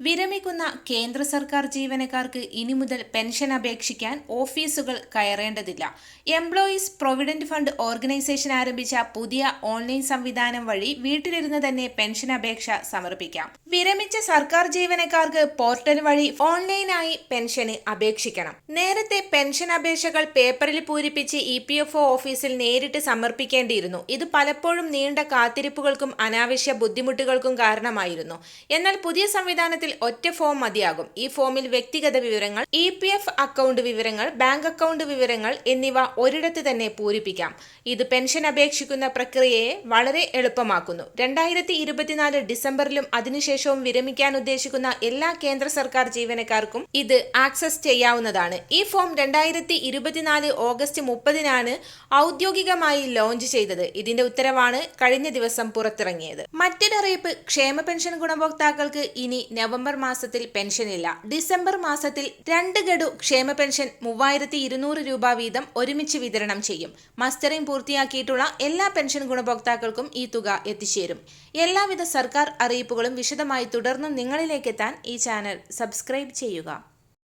വിരമിക്കുന്ന കേന്ദ്ര സർക്കാർ ജീവനക്കാർക്ക് ഇനി മുതൽ പെൻഷൻ അപേക്ഷിക്കാൻ ഓഫീസുകൾ കയറേണ്ടതില്ല. എംപ്ലോയീസ് പ്രൊവിഡന്റ് ഫണ്ട് ഓർഗനൈസേഷൻ ആരംഭിച്ച പുതിയ ഓൺലൈൻ സംവിധാനം വഴി വീട്ടിലിരുന്ന് തന്നെ പെൻഷൻ അപേക്ഷ സമർപ്പിക്കാം. വിരമിച്ച സർക്കാർ ജീവനക്കാർക്ക് പോർട്ടൽ വഴി ഓൺലൈനായി പെൻഷന് അപേക്ഷിക്കണം. നേരത്തെ പെൻഷൻ അപേക്ഷകൾ പേപ്പറിൽ പൂരിപ്പിച്ച് ഇ പി എഫ് ഒ ഓഫീസിൽ നേരിട്ട് സമർപ്പിക്കേണ്ടിയിരുന്നു. ഇത് പലപ്പോഴും നീണ്ട കാത്തിരിപ്പുകൾക്കും അനാവശ്യ ബുദ്ധിമുട്ടുകൾക്കും കാരണമായിരുന്നു. എന്നാൽ പുതിയ സംവിധാനത്തിൽ ഒറ്റ ഫോം മതിയാകും. ഈ ഫോമിൽ വ്യക്തിഗത വിവരങ്ങൾ ഇ പി എഫ് അക്കൗണ്ട് വിവരങ്ങൾ ബാങ്ക് അക്കൗണ്ട് വിവരങ്ങൾ എന്നിവ ഒരിടത്ത് തന്നെ പൂരിപ്പിക്കാം. ഇത് പെൻഷൻ അപേക്ഷിക്കുന്ന പ്രക്രിയയെ വളരെ എളുപ്പമാക്കുന്നു. രണ്ടായിരത്തി ഇരുപത്തിനാല് ഡിസംബറിലും അതിനുശേഷവും വിരമിക്കാൻ ഉദ്ദേശിക്കുന്ന എല്ലാ കേന്ദ്ര സർക്കാർ ജീവനക്കാർക്കും ഇത് ആക്സസ് ചെയ്യാവുന്നതാണ്. ഈ ഫോം രണ്ടായിരത്തി ഇരുപത്തിനാല് ഓഗസ്റ്റ് മുപ്പതിനാണ് ഔദ്യോഗികമായി ലോഞ്ച് ചെയ്തത്. ഇതിന്റെ ഉത്തരവാണ് കഴിഞ്ഞ ദിവസം പുറത്തിറങ്ങിയത്. മറ്റൊരറിയിപ്പ് ക്ഷേമ പെൻഷൻ ഗുണഭോക്താക്കൾക്ക് ഇനി നവംബർ മാസത്തിൽ പെൻഷനില്ല. ഡിസംബർ മാസത്തിൽ രണ്ട് ഗഡു ക്ഷേമ പെൻഷൻ മൂവായിരത്തി ഇരുന്നൂറ് രൂപ വീതം ഒരുമിച്ച് വിതരണം ചെയ്യും. മസ്റ്ററിംഗ് പൂർത്തിയാക്കിയിട്ടുള്ള എല്ലാ പെൻഷൻ ഗുണഭോക്താക്കൾക്കും ഈ തുക എത്തിച്ചേരും. എല്ലാവിധ സർക്കാർ അറിയിപ്പുകളും വിശദമായി തുടർന്നും നിങ്ങളിലേക്കെത്താൻ ഈ ചാനൽ സബ്സ്ക്രൈബ് ചെയ്യുക.